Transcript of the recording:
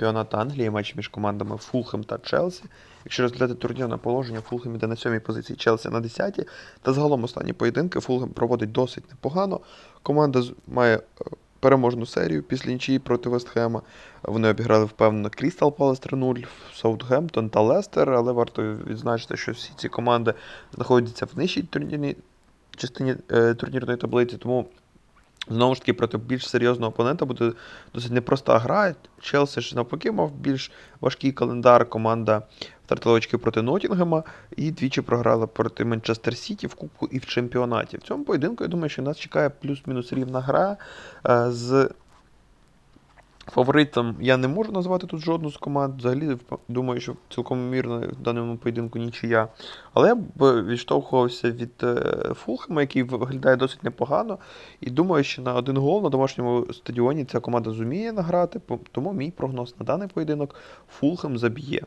чемпіонату Англії, матч між командами Фулхем та Челсі. Якщо розглядати турнірне положення, Фулхем іде на сьомій позиції, Челсі на 10-й. Та загалом останні поєдинки Фулхем проводить досить непогано. Команда має е, переможну серію після нічиї проти Вестхема. Вони обіграли впевнено Крістал Палас 3-0, Саутгемптон та Лестер, але варто відзначити, що всі ці команди знаходяться в нижчій турнірній частині е, турнірної таблиці, тому Знову ж таки, проти більш серйозного опонента буде досить непроста гра. Челсі ж навпаки мав більш важкий календар. Команда втратила очки проти Нотінгема і двічі програла проти Манчестер Сіті в Кубку і в чемпіонаті. В цьому поєдинку, я думаю, що нас чекає плюс-мінус рівна гра. Е, З фаворитом я не можу назвати тут жодну з команд. Взагалі, думаю, що цілком вірно в даному поєдинку нічия. Але я б відштовхувався від е, Фулхема, який виглядає досить непогано. І думаю, що на один гол на домашньому стадіоні ця команда зуміє награти. Тому мій прогноз на даний поєдинок Фулхем заб'є.